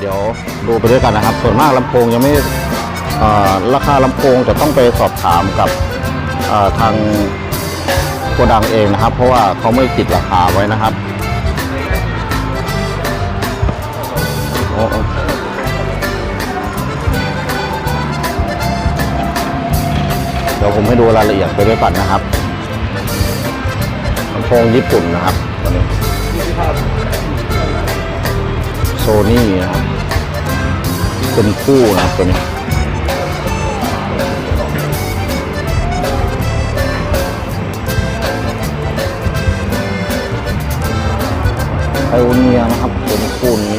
เดี๋ยวดูไปด้วยกันนะครับ ส่วนมากลำโพงยังไม่ราคาลำโพงจะต้องไปสอบถามกับทางโกดังเองนะครับ เพราะว่าเขาไม่ติดราคาไว้นะครับเดี๋ยวผมให้ดูรายละเอียดไปด้วยกันนะครับลำโพงญี่ปุ่นนะครับตัวนี้ โซนี่นะครับเป็นคู่นะครับตัวนี้ไอโอเนียนะครับเป็นคู่นี้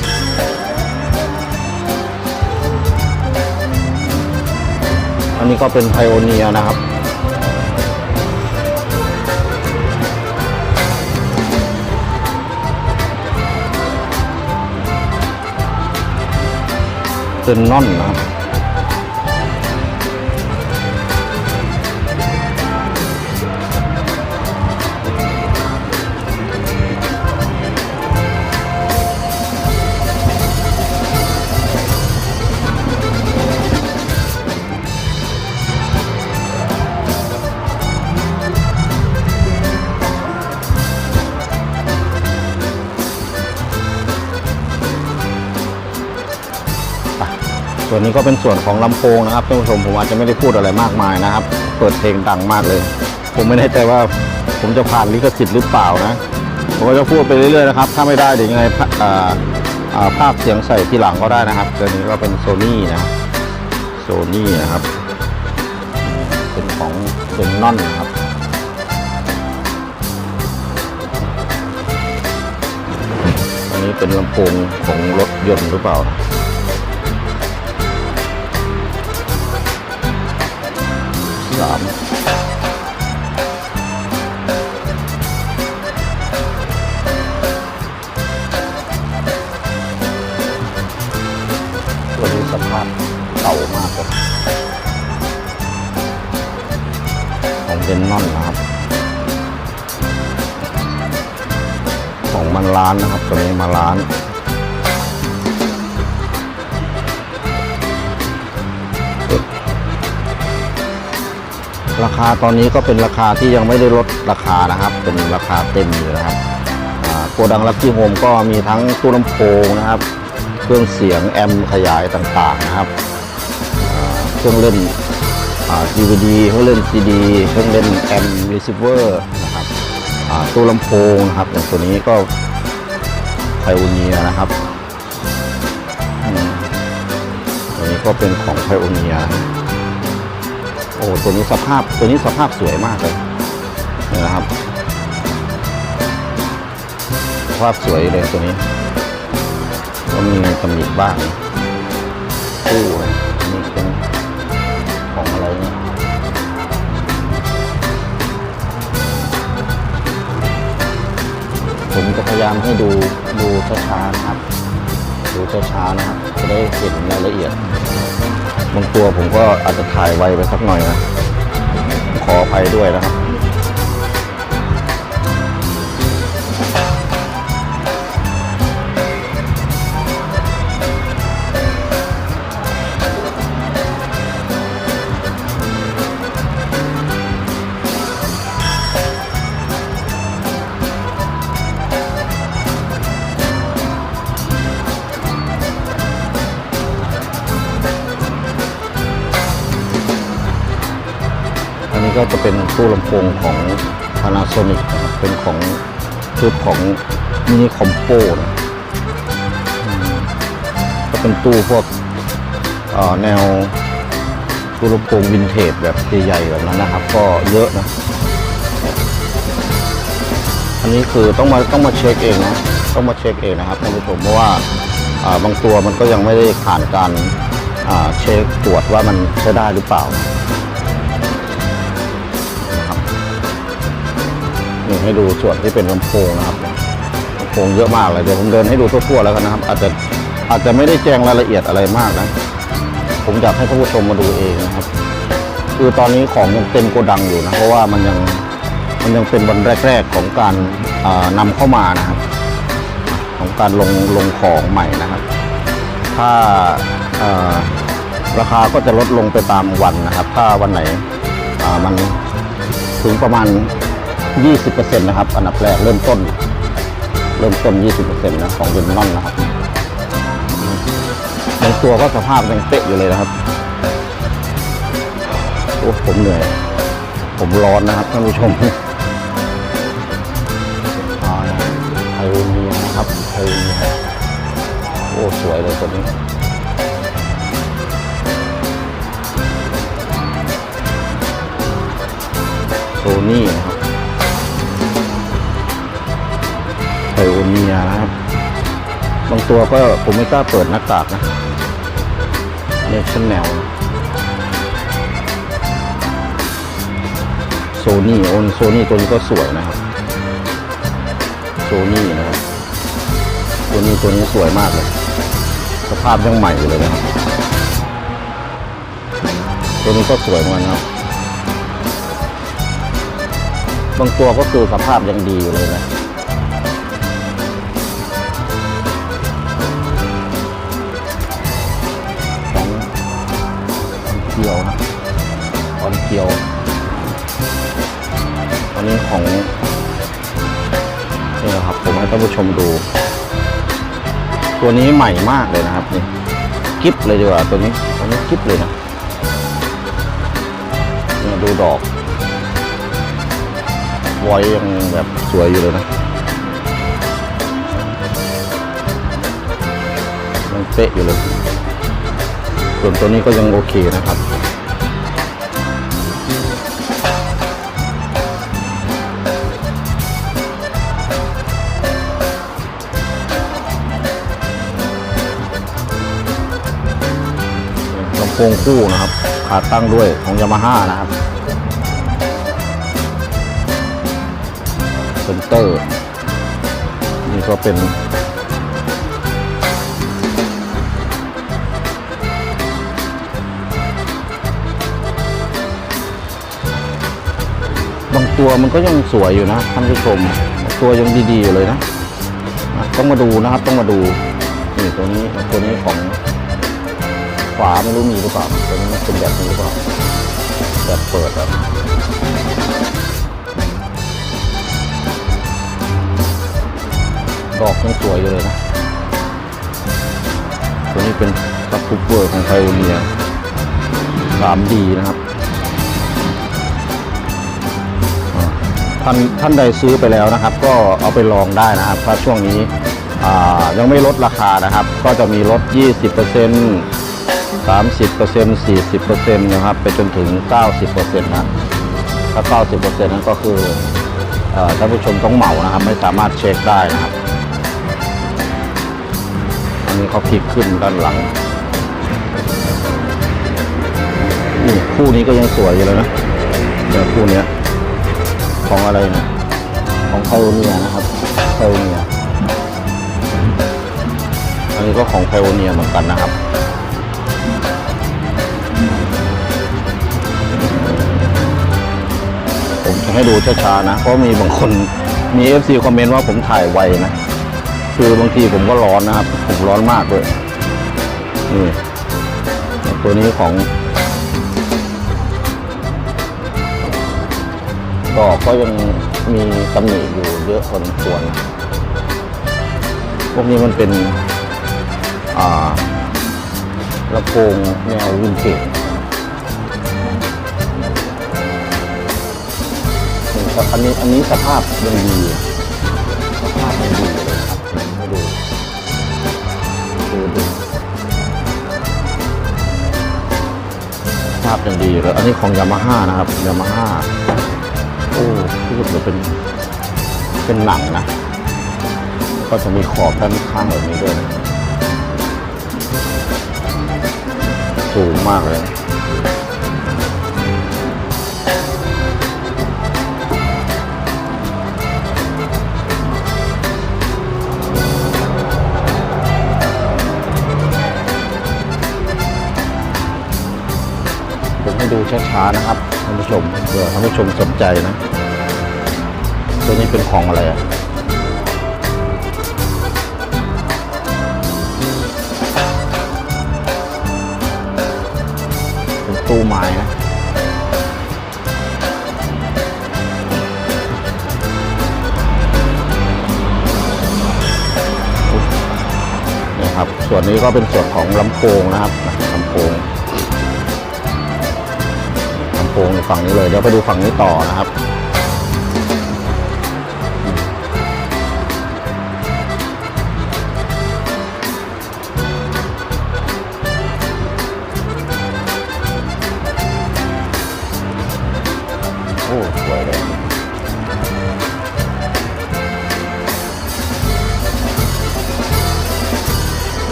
อันนี้ก็เป็นไพโอเนียนะครับ เป็นนอนนะครับ ส่วนนี้ก็เป็นส่วนของลำโพงนะครับท่านผู้ชมผมอาจจะไม่ได้พูดอะไรมากมายนะครับ เปิดเพลงดังมากเลย ผมไม่แน่ใจว่าผมจะผ่านลิขสิทธิ์หรือเปล่านะผมก็จะพูดไปเรื่อยๆนะครับ ถ้าไม่ได้เดี๋ยวยังไงภาพเสียงใส่ทีหลังก็ได้นะครับตัวนี้ก็เป็นโซนี่นะโซนี่นะครับเป็นของเป็นนอนนะครับอันนี้เป็นลำโพงของรถยนต์หรือเปล่า สามตัวนี้สภาพเก่ามากเลยของเดนนอนนะครับ ของมันล้านนะครับ ตัวนี้มาล้าน ราคาตอนนี้ก็เป็นราคาที่ยังไม่ได้ลดราคานะครับ เป็นราคาเต็มอยู่นะครับโกดังลักกี้โฮมก็มีทั้งตู้ลำโพงนะครับ เครื่องเสียงแอมขยายต่างๆนะครับเครื่องเล่นอ่า DVD เครื่องเล่น CD เครื่องเล่นแอมรีเซิเวอร์นะครับตู้ลำโพงนะครับอย่างตัวนี้ก็ไพโอเนียนะครับอืมตัวนี้ก็เป็นของไพโอเนีย อ้ตัวนี้สภาพตัวนี้สภาพสวยมากเลยนะครับสภาพสวยเลยตัวนี้ก็มีตำหนิบ้างตู้นะนี่เป็นของอะไรเนี่ยผมจะพยายามให้ดูดูช้าๆนะครับ ดูช้าๆนะครับ จะได้เห็นรายละเอียด บางตัวผมก็อาจจะถ่ายไวไปสักหน่อยนะขออภัยด้วยนะครับ นี้ก็จะเป็นตู้ลำโพงของ Panasonic นะครับเป็นของชุดของมินิคอมโปนะก็เป็นตู้พวกแนวตู้ลำโพงวินเทจแบบใหญ่ๆแบบนั้นนะครับ ก็เยอะนะอันนี้คือต้องมาต้องมาเช็คเองนะต้องมาเช็คเองนะครับท่านผู้ชมเพราะว่าบางตัวมันก็ยังไม่ได้ผ่านการเช็คตรวจว่ามันใช้ได้หรือเปล่า นี่ให้ดูส่วนที่เป็นลำโพงนะครับลำโพงเยอะมากเลยเดี๋ยวผมเดินให้ดูทั่วๆแล้วกันนะครับ อาจจะอาจจะไม่ได้แจ้งรายละเอียดอะไรมากนะ ผมอยากให้ท่านผู้ชมมาดูเองนะครับ คือตอนนี้ของยังเต็มโกดังอยู่นะเพราะว่ามันยังมันยังเป็นวันแรกๆของการอ่านำเข้ามานะครับ ของการลงลงของใหม่นะครับ ถ้าราคาก็จะลดลงไปตามวันนะครับ ถ้าวันไหนมันถึงประมาณ 20%นะครับ อันดับแรกเริ่มต้น เริ่มต้น 20%นะของเดนนอนนะครับบางตัวก็สภาพยังเป๊ะอยู่เลยนะครับโอ้ผมเหนื่อย ผมร้อนนะครับท่านผู้ชมอ่าไทโอเนียนะครับไทโอเนียโอ้สวยเลยตัวนี้โซนี่นะครับ เนียนะครับ บางตัวก็ผมไม่กล้าเปิดหน้ากากนะเนชั่นแนลโซนี่โอนโซนี่ตัวนี้ก็สวยนะครับโซนี่นะครับตัวนี้ตัวนี้สวยมากเลย สภาพยังใหม่อยู่เลยนะครับตัวนี้ก็สวยเหมือนกันครับบางตัวก็คือสภาพยังดีอยู่เลยนะ กียว อันนี้ของนี่นะครับผมให้ท่านผู้ชมดู ตัวนี้ใหม่มากเลยนะครับนี่กิฟเลยดีกว่าตัวนี้ตัวนี้กิฟเลยนะเนี่ยดูดอกไว้ยังแบบสวยอยู่เลยนะยังเป๊ะอยู่เลยส่วนตัวนี้ก็ยังโอเคนะครับ ลำโพงคู่นะครับ ขาตั้งด้วยของยามาฮ่านะครับเซนเตอร์ นี่ก็เป็นบางตัวมันก็ยังสวยอยู่นะท่านผู้ชม ตัวยังดีๆอยู่เลยนะ ต้องมาดูนะครับ ต้องมาดู นี่ตัวนี้ตัวนี้ของ ฝาไม่รู้มีหรือเปล่าตัวนี้มันเป็นแบบนี้หรือเปล่าแบบเปิดแบบดอกยังสวยอยู่เลยนะ ตัวนี้เป็นซับคูเปอร์ของไพโอเนีย 3D นะครับท่านท่านใดซื้อไปแล้วนะครับ ก็เอาไปลองได้นะครับ ถ้าช่วงนี้ยังไม่ลดราคานะครับ ก็จะมีลด 20% 30% 40%นะครับไปจนถึง 90%นะถ้า 90%นั้นก็คืออท่านผู้ชมต้องเหมานะครับ ไม่สามารถเช็คได้นะครับอันนี้เขาพลิกขึ้นด้านหลังนี่คู่นี้ก็ยังสวยอยู่เลยนะเดี๋ยวคู่นี้ของอะไรนะของไพโอเนียนะครับไพโอเนียอันนี้ก็ของไพโอเนียเหมือนกันนะครับ ให้ดูช้าๆนะ เพราะมีบางคนมี FC คอมเมนต์ว่าผมถ่ายไวนะ คือบางทีผมก็ร้อนนะครับ ผมร้อนมากเลยนี่ตัวนี้ของดอกก็ยังมีตำหนิอยู่เยอะพอสมควรพวกนี้มันเป็นอ่าลำโพงแนววินเทจ อันนี้อันนี้สภาพยังดีสภาพยังดีเลยครับให้ดูดูดูสภาพยังดีเลยอันนี้ของยามาฮ่านะครับยามาฮ่าโอ้รู้สึกเหมือนเป็นเป็นหนังนะ ก็จะมีขอบด้านข้างแบบนี้ด้วยนะสูงมากเลย ดูช้าๆนะครับท่านผู้ชมเผื่อท่านผู้ชมสนใจนะ ตัวนี้เป็นของอะไรอะเป็นตู้ไม้นะนะครับ ส่วนนี้ก็เป็นส่วนของลำโพงนะครับ ฝั่งนี้เลยเดี๋ยวไปดูฝั่งนี้ต่อนะครับ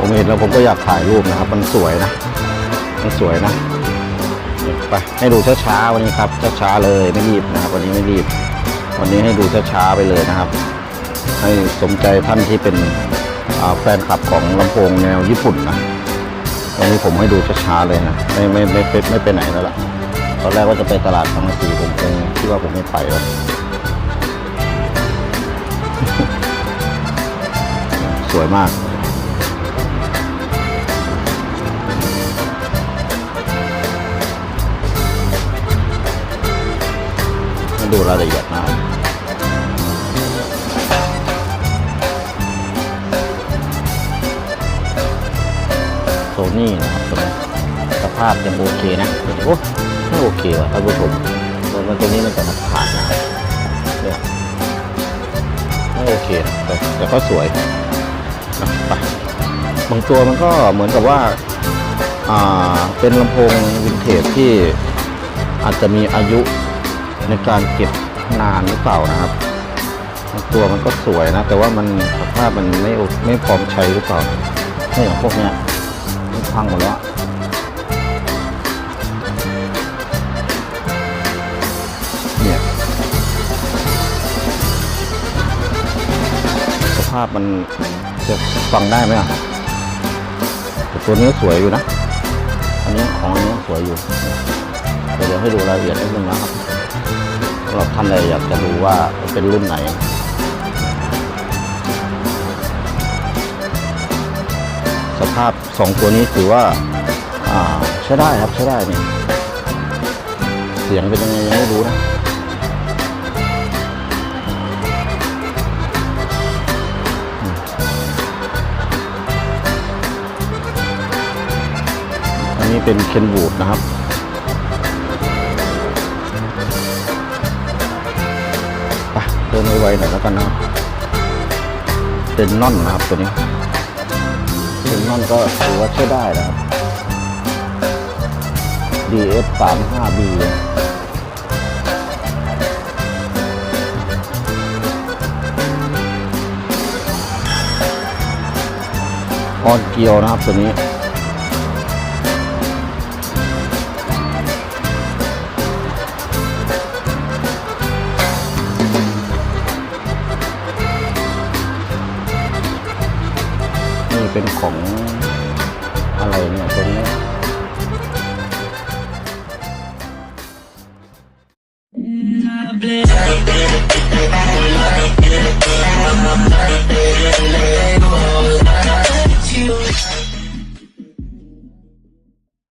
ผมเห็นแล้วผมก็อยากถ่ายรูปนะครับ มันสวยนะ มันสวยนะ ไปให้ดูช้าๆวันนี้ครับ ช้าๆเลยไม่รีบนะครับ วันนี้ไม่รีบ วันนี้ให้ดูช้าๆไปเลยนะครับ ให้สมใจท่านที่เป็นแฟนคลับของลำโพงแนวญี่ปุ่นนะวันนี้ผมให้ดูช้าๆเลยนะ ไม่ไม่ไม่ไม่ไมไปไหนแล้วล่ะ ตอนแรกว่าจะไปตลาดบางกะสีผมคงคิดว่าผมไม่ไปแล้วสวยมาก ดูรายละเอียดนะโซนี่นะครับตัวนี้สภาพยังโอเคนะโอ้ไม่โอเคว่ะท่านผู้ชมตัวมันตัวนี้มันจะมาขาดนะเนี่ยไม่โอเคนะแต่แต่ก็สวยนะไปบางตัวมันก็เหมือนกับว่าอ่าเป็นลำโพงวินเทจที่อาจจะมีอายุ ในการเก็บนานหรือเปล่านะครับ ตัวมันก็สวยนะ แต่ว่ามันสภาพมันไม่ไม่พร้อมใช้หรือเปล่าเนี่อย่างพวกเนี้ยมันพังหมดแล้วเนี่ยสภาพมันจะฟังได้ไหมอะแต่ตัวนี้สวยอยู่นะ อันนี้ของอันนี้สวยอยู่ เดี๋ยวให้ดูรายละเอียดนิดนึงนะครับำหรับท่านใดอยากจะรู้ว่าเป็นรุ่นไหนสภาพสองตัวนี้ถือว่าาใช้ได้ครับใช้ได้นี่เสียงเป็นยังไงยังไม่รู้นะอันนี้เป็นเคนบูดนะครับ ไวๆหน่อยแล้วกันนะครับ เป็นนอนนะครับตัวนี้เป็นนอนก็ถือว่าใช้ได้นะครับ DS 3 5 B ออนเกียวนะครับตัวนี้ เป็นของ